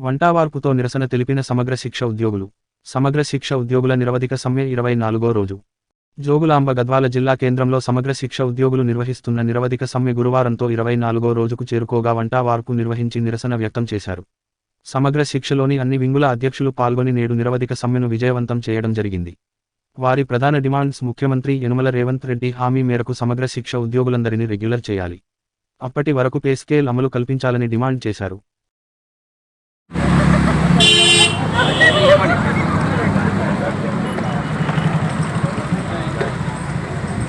వంటావార్పుతో నిరసన తెలిపిన సమగ్ర శిక్ష ఉద్యోగులు. సమగ్ర శిక్ష ఉద్యోగుల నిరవధిక సమ్మె ఇరవై నాలుగో రోజు. జోగులాంబ గద్వాల జిల్లా కేంద్రంలో సమగ్ర శిక్ష ఉద్యోగులు నిర్వహిస్తున్న నిరవధిక సమ్మె గురువారంతో ఇరవై నాలుగో రోజుకు చేరుకోగా వంటావార్పు నిర్వహించి నిరసన వ్యక్తం చేశారు. సమగ్ర శిక్షలోని అన్ని వింగుల అధ్యక్షులు పాల్గొని నేడు నిరవధిక సమ్మెను విజయవంతం చేయడం జరిగింది. వారి ప్రధాన డిమాండ్స్ ముఖ్యమంత్రి యనుమల రేవంత్ రెడ్డి హామీ మేరకు సమగ్ర శిక్ష ఉద్యోగులందరినీ రెగ్యులర్ చేయాలి. అప్పటి వరకు పే స్కేల్ అమలు కల్పించాలని డిమాండ్ చేశారు.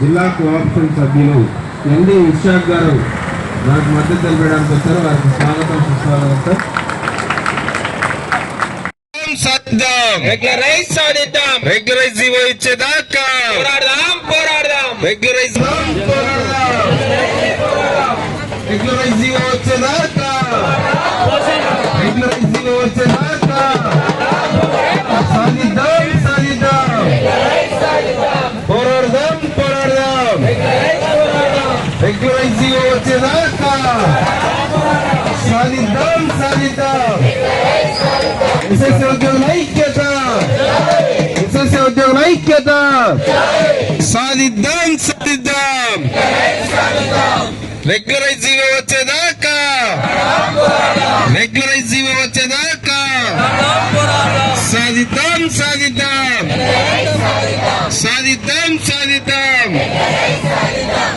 జిల్లా కోఆపరేషన్ సభ్యులు ఎన్డి ఇషాక్ గారు నాకు మద్దతు తెలిపడానికి వచ్చారు. వారికి స్వాగతం సుస్వాగతం రెగ్యులరైజ్ సాధిద్దాం. రెగ్యులరైజ్ జీవో ఇచ్చేదాకా. పోరాడదాం పోరాడదాం. రెగ్యులరైజ్ రెగ్యులరైజ్ జీవో వచ్చేదాకా రెగ్యులరైజ్ జీవో వచ్చేదాకా సాధిద్దాం సాధిద్దాం ఎస్ఎస్సీ ఉద్యోగుల ఐక్యత ఎస్ఎస్సీ ఉద్యోగుల ఐక్యత సాధిద్దాం సాధిద్దాం రెగ్యులరైజ్ వచ్చేదాకా రెగ్యులరైజ్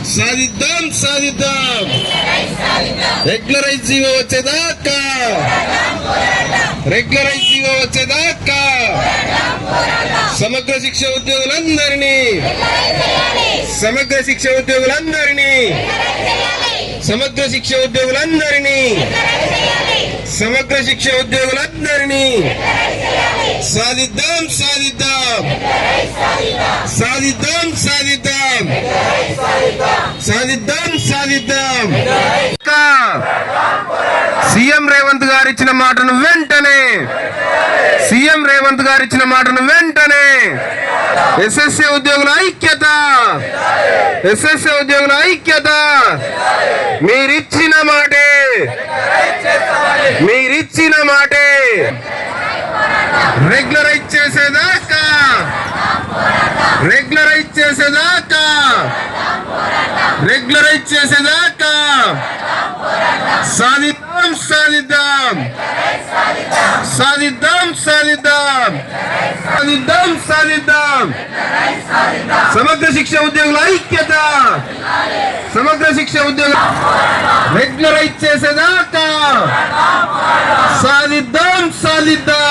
సాధిద్దాం సాధిద్దాం. రెగ్యులరైజ్ జీవో వచ్చేదాకా. రెగ్యులరైజ్ జీవో వచ్చేదాకా. సమగ్ర శిక్ష ఉద్యోగులందరినీ. సమగ్ర శిక్ష ఉద్యోగులందరినీ. సమగ్ర శిక్ష ఉద్యోగులందరినీ. సమగ్ర శిక్ష ఉద్యోగులందరినీ. సాధిద్దాం సాధిద్దాం. సాధిద్దాం సాధిద్దాం సాధిద్దాం సాధిద్దాం సీఎం రేవంత్ గారు ఇచ్చిన మాటను వెంటనే సీఎం రేవంత్ గారు ఇచ్చిన మాటను వెంటనే ఎస్ఎస్ఏ ఉద్యోగుల ఐక్యత ఎస్ఎస్ఏ ఉద్యోగుల ఐక్యత. మీరిచ్చిన మాటే మీరిచ్చిన మాటే. రెగ్యులరైజ్ చేసేదాకా రెగ్యులరైజ్ చేసేదాకా. రెగ్యులరైజ్ చేసేదాకా. సాధిద్దాం సాధిద్దాం. సాధిద్దాం సాధిద్దాం. సాధిద్దాం సాధిద్దాం. సమగ్ర శిక్ష ఉద్యోగుల ఐక్యత. సమగ్ర శిక్ష ఉద్యోగుల రెగ్యులరైజ్ చేసేదాకా. సాధిద్దాం సాధిద్దాం.